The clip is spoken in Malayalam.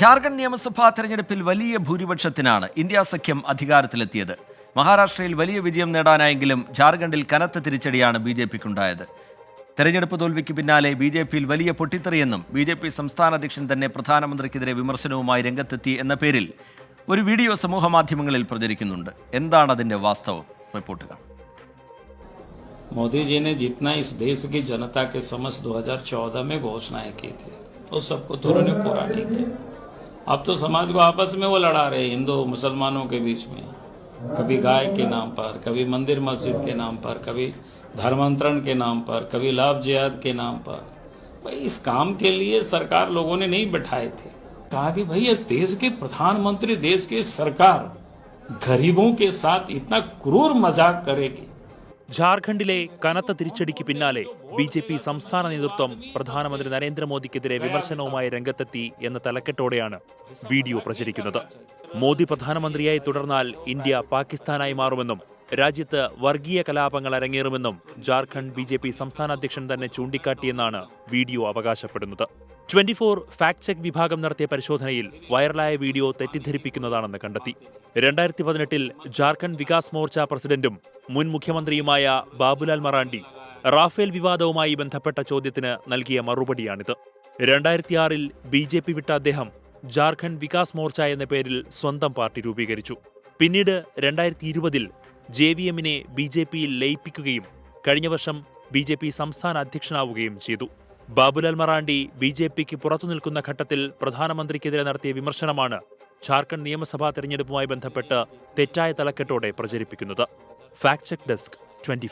ജാർഖണ്ഡ് നിയമസഭാ തെരഞ്ഞെടുപ്പിൽ വലിയ ഭൂരിപക്ഷത്തിനാണ് ഇന്ത്യ സഖ്യം അധികാരത്തിലെത്തിയത് മഹാരാഷ്ട്രയിൽ വലിയ വിജയം നേടാനായെങ്കിലും ജാർഖണ്ഡിൽ കനത്ത തിരിച്ചടിയാണ് ബി ജെ പിക്കുണ്ടായത് തെരഞ്ഞെടുപ്പ് തോൽവിക്ക് പിന്നാലെ ബി ജെ പിയിൽ വലിയ പൊട്ടിത്തെറിയെന്നും ബി ജെ പി സംസ്ഥാന അധ്യക്ഷൻ തന്നെ പ്രധാനമന്ത്രിക്കെതിരെ വിമർശനവുമായി രംഗത്തെത്തി എന്ന പേരിൽ ഒരു വീഡിയോ സമൂഹ മാധ്യമങ്ങളിൽ പ്രചരിക്കുന്നുണ്ട് എന്താണ് അതിന്റെ വാസ്തവം റിപ്പോർട്ട് കാണാം मोदी जी ने जितना इस देश की जनता के समक्ष 2014 में घोषणाएं की थी उस सबको तो उन्होंने पूरा नहीं किया अब तो समाज को आपस में वो लड़ा रहे हिंदू मुसलमानों के बीच में। कभी गाय के नाम पर, कभी मंदिर मस्जिद के नाम पर, कभी धर्मांतरण के नाम पर, कभी लाभ जिहाद के नाम पर। भाई, इस काम के लिए सरकार लोगों ने नहीं बैठाए थे। कहा कि भाई, इस देश के प्रधानमंत्री, देश की सरकार गरीबों के साथ इतना क्रूर मज़ाक करेगी। ജാർഖണ്ഡിലെ കനത്ത തിരിച്ചടിക്ക് പിന്നാലെ ബി ജെ പി സംസ്ഥാന നേതൃത്വം പ്രധാനമന്ത്രി നരേന്ദ്രമോദിക്കെതിരെ വിമർശനവുമായി രംഗത്തെത്തി എന്ന തലക്കെട്ടോടെയാണ് വീഡിയോ പ്രചരിക്കുന്നത്. മോദി പ്രധാനമന്ത്രിയായി തുടർന്നാൽ ഇന്ത്യ പാകിസ്ഥാനായി മാറുമെന്നും രാജ്യത്ത് വർഗീയ കലാപങ്ങൾ അരങ്ങേറുമെന്നും ജാർഖണ്ഡ് ബി സംസ്ഥാന അധ്യക്ഷൻ തന്നെ ചൂണ്ടിക്കാട്ടിയെന്നാണ് വീഡിയോ അവകാശപ്പെടുന്നത്. ട്വന്റി ഫോർ ഫാക്ട് ചെക്ക് വിഭാഗം നടത്തിയ പരിശോധനയിൽ വൈറലായ വീഡിയോ തെറ്റിദ്ധരിപ്പിക്കുന്നതാണെന്ന് കണ്ടെത്തി. രണ്ടായിരത്തി പതിനെട്ടിൽ ജാർഖണ്ഡ് വികാസ് മോർച്ച പ്രസിഡന്റും മുൻ മുഖ്യമന്ത്രിയുമായ ബാബുലാൽ മറാണ്ടി റാഫേൽ വിവാദവുമായി ബന്ധപ്പെട്ട ചോദ്യത്തിന് നൽകിയ മറുപടിയാണിത്. രണ്ടായിരത്തിയാറിൽ ബി ജെ പി വിട്ട അദ്ദേഹം ജാർഖണ്ഡ് വികാസ് മോർച്ച എന്ന പേരിൽ സ്വന്തം പാർട്ടി രൂപീകരിച്ചു. പിന്നീട് രണ്ടായിരത്തി ഇരുപതിൽ ജെ വി എമ്മിനെ ബി ജെ പിയിൽ ലയിപ്പിക്കുകയും കഴിഞ്ഞ വർഷം ബി ജെ പി സംസ്ഥാന അധ്യക്ഷനാവുകയും ചെയ്തു. ബാബുലാൽ മറാണ്ടി ബി ജെ പിക്ക് പുറത്തു നിൽക്കുന്ന ഘട്ടത്തിൽ പ്രധാനമന്ത്രിക്കെതിരെ നടത്തിയ വിമർശനമാണ് ജാർഖണ്ഡ് നിയമസഭാ തെരഞ്ഞെടുപ്പുമായി ബന്ധപ്പെട്ട് തെറ്റായ തലക്കെട്ടോടെ പ്രചരിപ്പിക്കുന്നത്. Fact check desk twenty